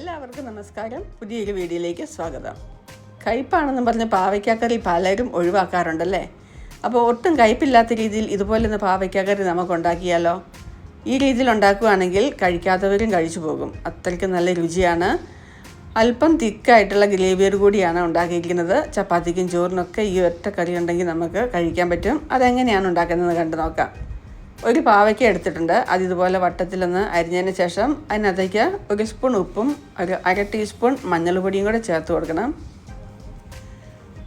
എല്ലാവർക്കും നമസ്കാരം. പുതിയൊരു വീഡിയോയിലേക്ക് സ്വാഗതം. കയ്പാണെന്ന് പറഞ്ഞ് പാവയ്ക്കാക്കറി പലരും ഒഴിവാക്കാറുണ്ടല്ലേ? അപ്പോൾ ഒട്ടും കയ്പില്ലാത്ത രീതിയിൽ ഇതുപോലെ ഒന്ന് പാവയ്ക്കാക്കറി നമുക്ക് ഉണ്ടാക്കിയാലോ ഈ രീതിയിൽ ഉണ്ടാക്കുകയാണെങ്കിൽ കഴിക്കാത്തവരും കഴിച്ചു പോകും. അത്രയ്ക്ക് നല്ല രുചിയാണ്. അല്പം തിക്കായിട്ടുള്ള ഗ്രേവിയോട് കൂടിയാണ് ഉണ്ടാക്കിയിരിക്കുന്നത്. ചപ്പാത്തിക്കും ചോറിനൊക്കെ ഈ ഒറ്റ കറി ഉണ്ടെങ്കിൽ നമുക്ക് കഴിക്കാൻ പറ്റും. അതെങ്ങനെയാണ് ഉണ്ടാക്കുന്നത് കണ്ടു നോക്കാം. ഒരു പാവയ്ക്ക എടുത്തിട്ടുണ്ട്. അത് ഇതുപോലെ വട്ടത്തിലൊന്ന് അരിഞ്ഞതിന് ശേഷം അതിനകത്തേക്ക് ഒരു സ്പൂൺ ഉപ്പും ഒരു അര ടീസ്പൂൺ മഞ്ഞൾപ്പൊടിയും കൂടെ ചേർത്ത് കൊടുക്കണം.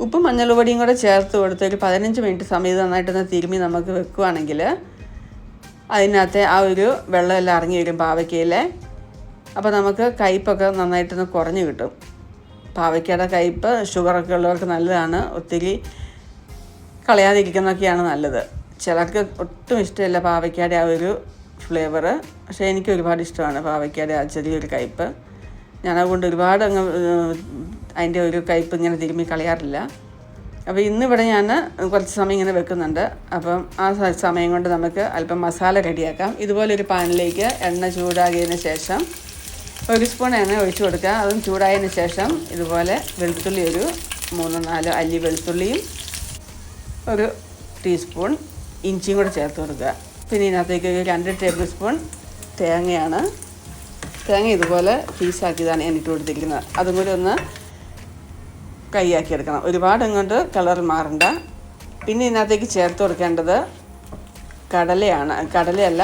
ഉപ്പും മഞ്ഞൾപ്പൊടിയും കൂടെ ചേർത്ത് കൊടുത്ത് ഒരു പതിനഞ്ച് മിനിറ്റ് സമയം നന്നായിട്ടൊന്ന് തിരുമ്മി നമുക്ക് വെക്കുകയാണെങ്കിൽ അതിനകത്തെ ആ ഒരു വെള്ളമെല്ലാം ഇറങ്ങി വരും പാവയ്ക്കയിലെ. അപ്പോൾ നമുക്ക് കയ്പൊക്കെ നന്നായിട്ടൊന്ന് കുറഞ്ഞു കിട്ടും. പാവയ്ക്കയുടെ കയ്പ് ഷുഗറൊക്കെ ഉള്ളവർക്ക് നല്ലതാണ്. ഒത്തിരി കളയാതിരിക്കുന്നതൊക്കെയാണ് നല്ലത്. ചിലർക്ക് ഒട്ടും ഇഷ്ടമില്ല പാവയ്ക്കയുടെ ആ ഒരു ഫ്ലേവർ പക്ഷേ എനിക്ക് ഒരുപാട് ഇഷ്ടമാണ് പാവയ്ക്കയുടെ ആ ചെറിയൊരു കയ്പ്പ്. ഞാൻ അതുകൊണ്ട് ഒരുപാട് അങ്ങ് അതിന്റെ ഒരു കയ്പ്പ് ഇങ്ങനെ തിരുമ്മി കളയാറില്ല. അപ്പോൾ ഇന്നിവിടെ ഞാൻ കുറച്ച് സമയം ഇങ്ങനെ വെക്കുന്നുണ്ട്. അപ്പം ആ സമയം കൊണ്ട് നമുക്ക് അല്പം മസാല റെഡിയാക്കാം. ഇതുപോലൊരു പാനിലേക്ക് എണ്ണ ചൂടാകിയതിന് ശേഷം ഒരു സ്പൂൺ എണ്ണ ഒഴിച്ചു കൊടുക്കുക. അതും ചൂടായതിന് ശേഷം ഇതുപോലെ വെളുത്തുള്ളി ഒരു മൂന്നോ നാലോ അല്ലി വെളുത്തുള്ളിയും ഒരു ടീസ്പൂൺ ഇഞ്ചിയും കൂടെ ചേർത്ത് കൊടുക്കുക. പിന്നെ ഇതിനകത്തേക്ക് രണ്ട് ടേബിൾ സ്പൂൺ തേങ്ങയാണ്. തേങ്ങ ഇതുപോലെ പീസാക്കിയതാണ് ഞാൻ ഇട്ട് കൊടുത്തിരിക്കുന്നത്. അതും കൂടി ഒന്ന് കൈയാക്കി എടുക്കണം. ഒരുപാട് ഇങ്ങോട്ട് കളർ മാറണ്ട. പിന്നെ ഇതിനകത്തേക്ക് ചേർത്ത് കൊടുക്കേണ്ടത് കടലയാണ്. കടലയല്ല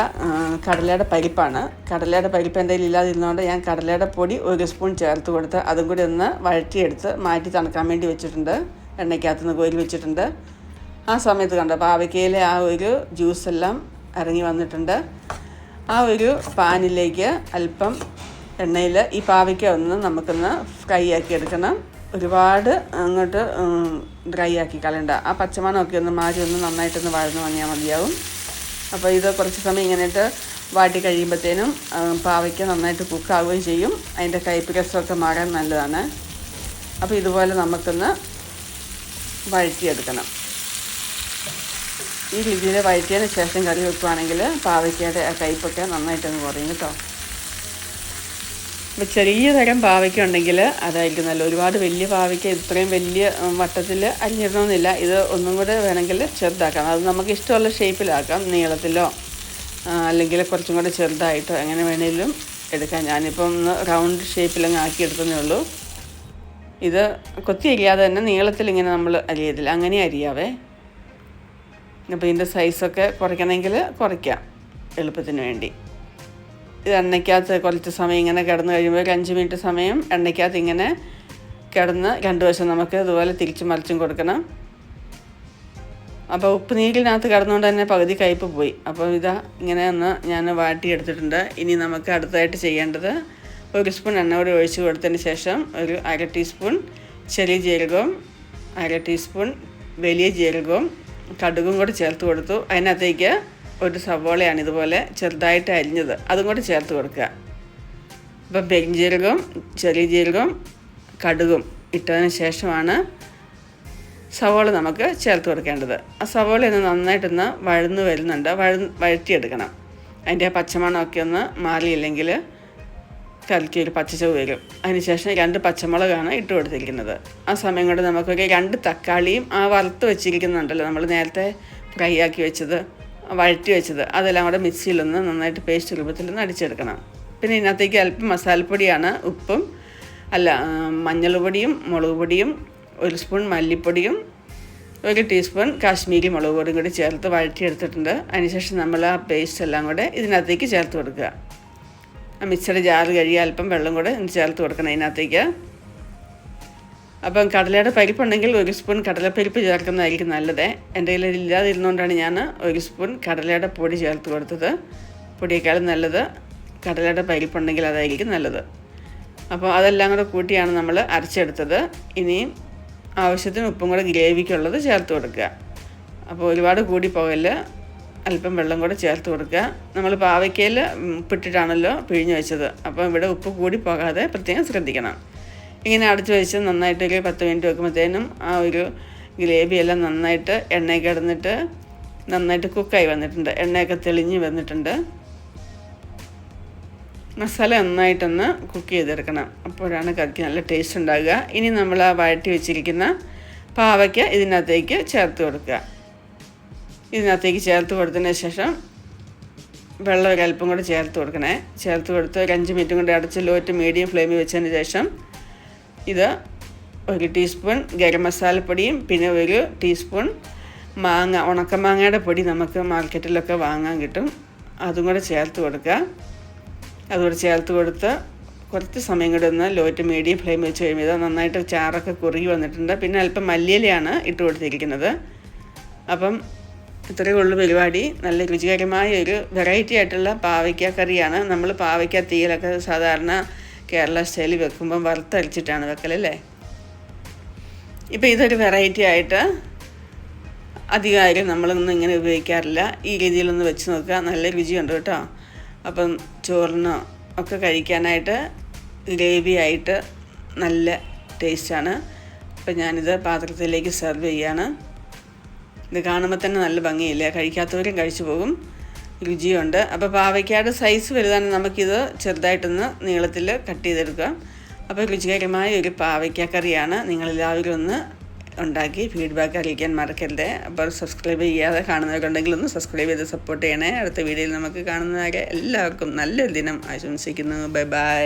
കടലയുടെ പരിപ്പാണ്. കടലയുടെ പരിപ്പ് എന്തെങ്കിലും ഇല്ലാതിരുന്നതുകൊണ്ട് ഞാൻ കടലയുടെ പൊടി ഒരു സ്പൂൺ ചേർത്ത് കൊടുത്ത് അതും കൂടി ഒന്ന് വഴറ്റിയെടുത്ത് മാറ്റി തണുക്കാൻ വേണ്ടി വെച്ചിട്ടുണ്ട്. എണ്ണയ്ക്കകത്ത് നിന്ന് കോരി വെച്ചിട്ടുണ്ട്. ആ സമയത്ത് കണ്ടോ. പാവയ്ക്കയിലെ ആ ഒരു ജ്യൂസ് എല്ലാം ഇറങ്ങി വന്നിട്ടുണ്ട്. ആ ഒരു പാനിലേക്ക് അല്പം എണ്ണയിൽ ഈ പാവയ്ക്ക ഒന്ന് നമുക്കൊന്ന് ഫ്രൈ ആക്കി എടുക്കണം. ഒരുപാട് അങ്ങോട്ട് ഡ്രൈ ആക്കി കളയണ്ട. ആ പച്ചമണമൊക്കെ ഒന്ന് മാറി ഒന്ന് നന്നായിട്ടൊന്ന് വഴന്ന് വാങ്ങിയാൽ മതിയാവും. അപ്പോൾ ഇത് കുറച്ച് സമയം ഇങ്ങനെയിട്ട് വാട്ടി കഴിയുമ്പോഴത്തേനും പാവയ്ക്ക നന്നായിട്ട് കുക്കാവുകയും ചെയ്യും. അതിന്റെ കയ്പ്പ് രസമൊക്കെ മാറാൻ നല്ലതാണ്. അപ്പോൾ ഇതുപോലെ നമുക്കൊന്ന് വഴറ്റിയെടുക്കണം. ഈ രീതിയിൽ വഴറ്റിയതിന് ശേഷം കറി വെക്കുകയാണെങ്കിൽ പാവയ്ക്കയുടെ കയ്പ്പൊക്കെ നന്നായിട്ടൊന്ന് കുറയും കേട്ടോ. അപ്പോൾ ചെറിയ തരം പാവയ്ക്ക ഉണ്ടെങ്കിൽ അതായിരിക്കും നല്ല ഒരുപാട് വലിയ പാവയ്ക്ക ഇത്രയും വലിയ വട്ടത്തിൽ അരിഞ്ഞിടണമെന്നില്ല. ഇത് ഒന്നും കൂടെ വേണമെങ്കിൽ ചെറുതാക്കാം. അത് നമുക്ക് ഇഷ്ടമുള്ള ഷേപ്പിലാക്കാം. നീളത്തിലോ അല്ലെങ്കിൽ കുറച്ചും കൂടെ ചെറുതായിട്ടോ എങ്ങനെ വേണേലും എടുക്കാം. ഞാനിപ്പം ഒന്ന് റൗണ്ട് ഷേപ്പിലങ്ങ് ആക്കി എടുത്തതേ ഉള്ളൂ. ഇത് കൊത്തി അരിയാതെ തന്നെ നീളത്തിൽ ഇങ്ങനെ നമ്മൾ അരിയതില്ല അങ്ങനെ അരിയാവേ. അപ്പോൾ ഇതിന്റെ സൈസൊക്കെ കുറയ്ക്കണമെങ്കിൽ കുറയ്ക്കാം എളുപ്പത്തിന് വേണ്ടി. ഇത് എണ്ണയ്ക്കകത്ത് കുറച്ച് സമയം ഇങ്ങനെ കിടന്ന് കഴിയുമ്പോൾ ഒരു അഞ്ച് മിനിറ്റ് സമയം എണ്ണയ്ക്കകത്ത് ഇങ്ങനെ കിടന്ന് രണ്ട് വശം നമുക്ക് ഇതുപോലെ തിരിച്ചും മറിച്ചും കൊടുക്കണം. അപ്പോൾ ഉപ്പ് നീരിനകത്ത് കിടന്നുകൊണ്ട് തന്നെ പകുതി കയ്പ്പ് പോയി. അപ്പോൾ ഇതാ ഇങ്ങനെ ഒന്ന് ഞാൻ വാട്ടിയെടുത്തിട്ടുണ്ട് ഇനി നമുക്ക് അടുത്തതായിട്ട് ചെയ്യേണ്ടത് ഒരു സ്പൂൺ എണ്ണ കൂടി ഒഴിച്ച് കൊടുത്തതിന് ശേഷം ഒരു അര ടീസ്പൂൺ ചെറിയ ജീരകവും അര ടീസ്പൂൺ വലിയ ജീരകവും കടുകും കൂടി ചേർത്ത് കൊടുത്തു. അതിനകത്തേക്ക് ഒരു സവോളയാണ് ഇതുപോലെ ചെറുതായിട്ട് അരിഞ്ഞത്. അതും കൂടി ചേർത്ത് കൊടുക്കുക. ഇപ്പം പെരിഞ്ജീരകവും ചെറിയ ജീരകവും കടുകും ഇട്ടതിന് ശേഷമാണ് സവോള നമുക്ക് ചേർത്ത് കൊടുക്കേണ്ടത്. ആ സവോള ഒന്ന് നന്നായിട്ടൊന്ന് വഴന്ന് വരുന്നുണ്ട്. വഴ വഴറ്റിയെടുക്കണം. അതിന്റെ പച്ചമണമൊക്കെ ഒന്ന് മാറിയില്ലെങ്കിൽ കലക്കി ഒരു പച്ചച്ചവ് വരും അതിനുശേഷം രണ്ട് പച്ചമുളകാണ് ഇട്ട് കൊടുത്തിരിക്കുന്നത്. ആ സമയം കൊണ്ട് നമുക്കൊരു രണ്ട് തക്കാളിയും ആ വറുത്ത് വെച്ചിരിക്കുന്നുണ്ടല്ലോ. നമ്മൾ നേരത്തെ ഫ്രൈ ആക്കി വെച്ചത് വഴറ്റി വെച്ചത്. അതെല്ലാം കൂടെ മിക്സിയിലൊന്ന് നന്നായിട്ട് പേസ്റ്റ് രൂപത്തിലൊന്ന് അടിച്ചെടുക്കണം. പിന്നെ ഇതിനകത്തേക്ക് അല്പം മസാലപ്പൊടിയാണ് ഉപ്പും അല്ല മഞ്ഞൾ പൊടിയും മുളക് പൊടിയും ഒരു സ്പൂൺ മല്ലിപ്പൊടിയും ഒരു ടീസ്പൂൺ കാശ്മീരി മുളക് പൊടിയും കൂടി ചേർത്ത് വഴറ്റിയെടുത്തിട്ടുണ്ട്. അതിനുശേഷം നമ്മൾ ആ പേസ്റ്റ് എല്ലാം കൂടെ ഇതിനകത്തേക്ക് ചേർത്ത് കൊടുക്കുക. ആ മിക്സഡ് ജാറ് കഴിയുക അല്പം വെള്ളം കൂടെ ചേർത്ത് കൊടുക്കണം അതിനകത്തേക്ക്. അപ്പം കടലയുടെ പരിപ്പുണ്ടെങ്കിൽ ഒരു സ്പൂൺ കടലപ്പരിപ്പ് ചേർക്കുന്നതായിരിക്കും നല്ലത്. എന്റെ കയ്യിൽ ഇല്ലാതിരുന്നുകൊണ്ടാണ് ഞാൻ ഒരു സ്പൂൺ കടലയുടെ പൊടി ചേർത്ത് കൊടുത്തത്. പൊടിയേക്കാളും നല്ലത് കടലയുടെ പരിപ്പുണ്ടെങ്കിൽ അതായിരിക്കും നല്ലത്. അപ്പോൾ അതെല്ലാം കൂടെ കൂട്ടിയാണ് നമ്മൾ അരച്ചെടുത്തത്. ഇനിയും ആവശ്യത്തിന് ഉപ്പും കൂടെ ഗ്രേവിക്കുള്ളത് ചേർത്ത് കൊടുക്കുക. അപ്പോൾ ഒരുപാട് കൂടി പോകൽ അല്പം വെള്ളം കൂടെ ചേർത്ത് കൊടുക്കുക. നമ്മൾ പാവയ്ക്കയിൽ ഉപ്പിട്ടിട്ടാണല്ലോ പിഴിഞ്ഞ് വെച്ചത്. അപ്പോൾ ഇവിടെ ഉപ്പ് കൂടി പോകാതെ പ്രത്യേകം ശ്രദ്ധിക്കണം. ഇങ്ങനെ അടച്ചു വെച്ച് നന്നായിട്ട് ഒരു പത്ത് മിനിറ്റ് വെക്കുമ്പോഴത്തേനും ആ ഒരു ഗ്രേവിയെല്ലാം നന്നായിട്ട് എണ്ണയിൽ കിടന്നിട്ട് നന്നായിട്ട് കുക്കായി വന്നിട്ടുണ്ട്. എണ്ണയൊക്കെ തെളിഞ്ഞ് വന്നിട്ടുണ്ട്. മസാല നന്നായിട്ടൊന്ന് കുക്ക് ചെയ്തെടുക്കണം. അപ്പോഴാണ് കറിക്ക് നല്ല ടേസ്റ്റ് ഉണ്ടാകുക. ഇനി നമ്മൾ ആ വഴറ്റി വെച്ചിരിക്കുന്ന പാവയ്ക്ക ഇതിനകത്തേക്ക് ചേർത്ത് കൊടുക്കുക. ഇതിനകത്തേക്ക് ചേർത്ത് കൊടുത്തതിന് ശേഷം വെള്ളം അല്പം കൂടെ ചേർത്ത് കൊടുക്കണേ. ചേർത്ത് കൊടുത്ത് ഒരു അഞ്ച് മിനിറ്റും കൊണ്ട് അടച്ച് ലോ ടു മീഡിയം ഫ്ലെയിമിൽ വെച്ചതിന് ശേഷം ഇത് ഒരു ടീസ്പൂൺ ഗരം മസാലപ്പൊടിയും പിന്നെ ഒരു ടീസ്പൂൺ മാങ്ങ ഉണക്കമാങ്ങയുടെ പൊടി നമുക്ക് മാർക്കറ്റിലൊക്കെ വാങ്ങാൻ കിട്ടും. അതും കൂടെ ചേർത്ത് കൊടുക്കുക. അതുകൂടെ ചേർത്ത് കൊടുത്ത് കുറച്ച് സമയം കൂടെ ഒന്ന് ലോ ടു മീഡിയം ഫ്ലെയിം വെച്ച് കഴിയുമ്പോൾ നന്നായിട്ട് ചാറൊക്കെ കുറുകി വന്നിട്ടുണ്ട്. പിന്നെ അല്പം മല്ലിയിലയാണ് ഇട്ട് കൊടുത്തിരിക്കുന്നത്. അപ്പം ഇത്രയേ ഉള്ളൂ പരിപാടി. നല്ല രുചികരമായ ഒരു വെറൈറ്റി ആയിട്ടുള്ള പാവയ്ക്ക കറിയാണ്. നമ്മൾ പാവയ്ക്ക തീയിലൊക്കെ സാധാരണ കേരള സ്റ്റൈലിൽ വെക്കുമ്പം വറുത്തരച്ചിട്ടാണ് വെക്കലല്ലേ ഇപ്പോൾ ഇതൊരു വെറൈറ്റി ആയിട്ട് അധികാരം നമ്മളൊന്നും ഇങ്ങനെ ഉപയോഗിക്കാറില്ല. ഈ രീതിയിലൊന്ന് വെച്ച് നോക്കുക. നല്ല രുചിയുണ്ട് കേട്ടോ. അപ്പം ചോറിനോ ഒക്കെ കഴിക്കാനായിട്ട് ഗ്രേവി ആയിട്ട് നല്ല ടേസ്റ്റാണ് അപ്പം ഞാനിത് പാത്രത്തിലേക്ക് സെർവ് ചെയ്യാണ്. ഇത് കാണുമ്പോൾ തന്നെ നല്ല ഭംഗിയില്ലേ? കഴിക്കാത്തവരും കഴിച്ചു പോകും. രുചിയുണ്ട്. അപ്പോൾ പാവയ്ക്കാട് സൈസ് വലുതാണ്. നമുക്കിത് ചെറുതായിട്ടൊന്ന് നീളത്തിൽ കട്ട് ചെയ്തെടുക്കാം. അപ്പോൾ രുചികരമായ ഒരു പാവയ്ക്ക കറിയാണ് നിങ്ങളെല്ലാവരും ഒന്ന് ഉണ്ടാക്കി ഫീഡ്ബാക്ക് അറിയിക്കാൻ മറക്കരുത്. അപ്പോൾ സബ്സ്ക്രൈബ് ചെയ്യാതെ കാണുന്നവരുണ്ടെങ്കിൽ ഒന്ന് സബ്സ്ക്രൈബ് ചെയ്ത് സപ്പോർട്ട് ചെയ്യണേ. അടുത്ത വീഡിയോയിൽ നമുക്ക് കാണുന്നവരെ എല്ലാവർക്കും നല്ലൊരു ദിനം ആശംസിക്കുന്നു. Bye bye